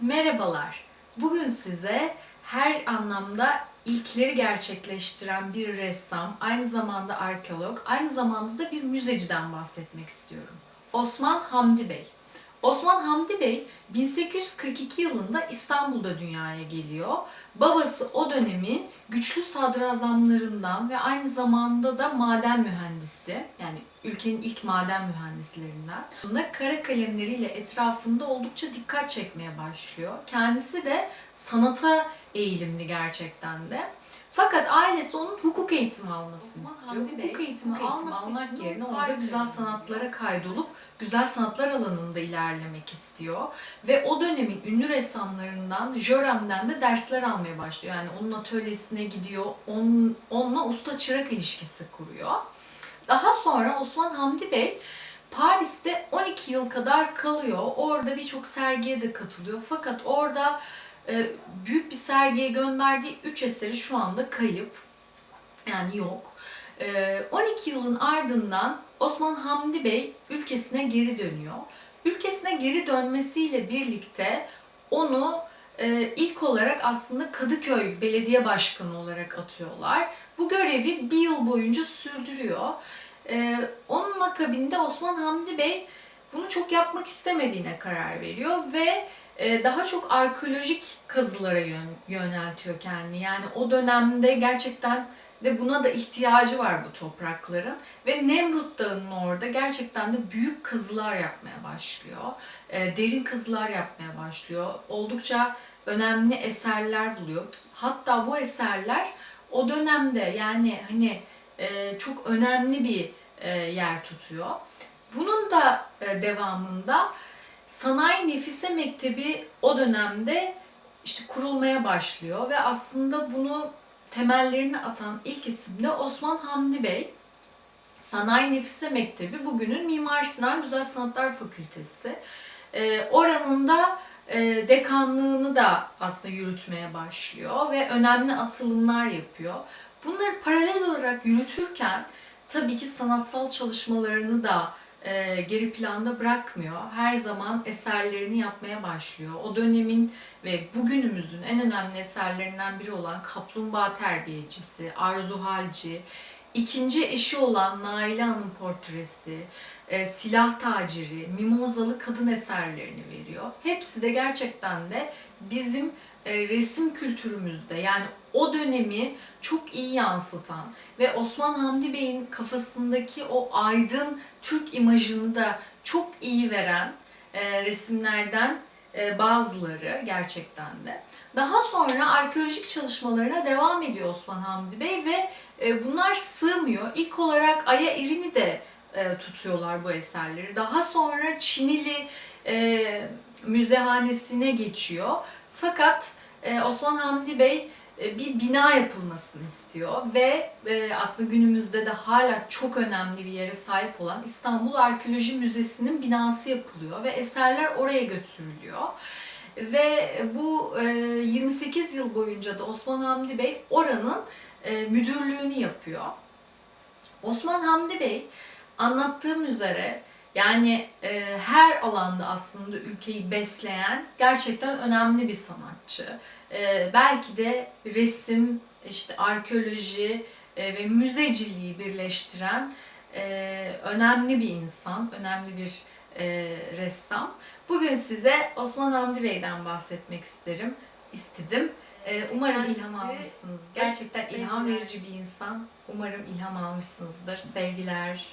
Merhabalar. Bugün size her anlamda ilkleri gerçekleştiren bir ressam, aynı zamanda arkeolog, aynı zamanda da bir müzeciden bahsetmek istiyorum. Osman Hamdi Bey. Osman Hamdi Bey 1842 yılında İstanbul'da dünyaya geliyor. Babası o dönemin güçlü sadrazamlarından ve aynı zamanda da maden mühendisi. Yani ülkenin ilk maden mühendislerinden. Bunda kara kalemleriyle etrafında oldukça dikkat çekmeye başlıyor. Kendisi de sanata eğilimli gerçekten de. Fakat ailesi onun hukuk eğitimi almasını Osman istiyor. Hamdi Bey, hukuk eğitimi hukuk eğitimi alması almak için yerine orada Paris'e güzel gidiyor. sanatlara kaydolup güzel sanatlar alanında ilerlemek istiyor. Ve o dönemin ünlü ressamlarından, Jörem'den de dersler almaya başlıyor. Yani onun atölyesine gidiyor, onun, onunla usta çırak ilişkisi kuruyor. Daha sonra Osman Hamdi Bey Paris'te 12 yıl kadar kalıyor. Orada birçok sergiye de katılıyor. Fakat orada büyük bir sergiye gönderdiği 3 eseri şu anda kayıp. Yani yok. E, 12 yılın ardından Osman Hamdi Bey ülkesine geri dönüyor. Ülkesine geri dönmesiyle birlikte onu e, ilk olarak aslında Kadıköy Belediye Başkanı olarak atıyorlar. Bu görevi bir yıl boyunca sürdürüyor. E, onun akabinde Osman Hamdi Bey bunu çok yapmak istemediğine karar veriyor ve daha çok arkeolojik kazılara yön, yöneltiyor kendini. Yani o dönemde gerçekten ve buna da ihtiyacı var bu toprakların. Ve Nemrut Dağı'nın orada gerçekten de büyük kazılar yapmaya başlıyor. E, derin kazılar yapmaya başlıyor. Oldukça önemli eserler buluyor. Hatta bu eserler o dönemde yani hani e, çok önemli bir e, yer tutuyor. Bunun da e, devamında Sanayi Nefise Mektebi o dönemde işte kurulmaya başlıyor ve aslında bunu temellerini atan ilk isim de Osman Hamdi Bey. Sanayi Nefise Mektebi bugünün Mimar Sinan Güzel Sanatlar Fakültesi. Ee, oranın da e, dekanlığını da aslında yürütmeye başlıyor ve önemli atılımlar yapıyor. Bunları paralel olarak yürütürken tabii ki sanatsal çalışmalarını da e, geri planda bırakmıyor. Her zaman eserlerini yapmaya başlıyor. O dönemin ve bugünümüzün en önemli eserlerinden biri olan Kaplumbağa Terbiyecisi, Arzu Halci, ikinci eşi olan Naile Hanım portresi, e, silah taciri, mimozalı kadın eserlerini veriyor. Hepsi de gerçekten de bizim resim kültürümüzde yani o dönemi çok iyi yansıtan ve Osman Hamdi Bey'in kafasındaki o aydın Türk imajını da çok iyi veren e, resimlerden e, bazıları gerçekten de. Daha sonra arkeolojik çalışmalarına devam ediyor Osman Hamdi Bey ve e, bunlar sığmıyor. İlk olarak Aya İrini de e, tutuyorlar bu eserleri. Daha sonra Çinili e, müzehanesine geçiyor. Fakat e, Osman Hamdi Bey e, bir bina yapılmasını istiyor ve e, aslında günümüzde de hala çok önemli bir yere sahip olan İstanbul Arkeoloji Müzesi'nin binası yapılıyor ve eserler oraya götürülüyor. Ve bu e, 28 yıl boyunca da Osman Hamdi Bey oranın e, müdürlüğünü yapıyor. Osman Hamdi Bey anlattığım üzere yani e, her alanda aslında ülkeyi besleyen gerçekten önemli bir sanatçı. E, belki de resim, işte arkeoloji e, ve müzeciliği birleştiren e, önemli bir insan, önemli bir e, ressam. Bugün size Osman Hamdi Bey'den bahsetmek isterim, istedim. E, umarım Kendisi ilham almışsınız. Gerçekten ilham verici bir insan. Umarım ilham almışsınızdır. Sevgiler.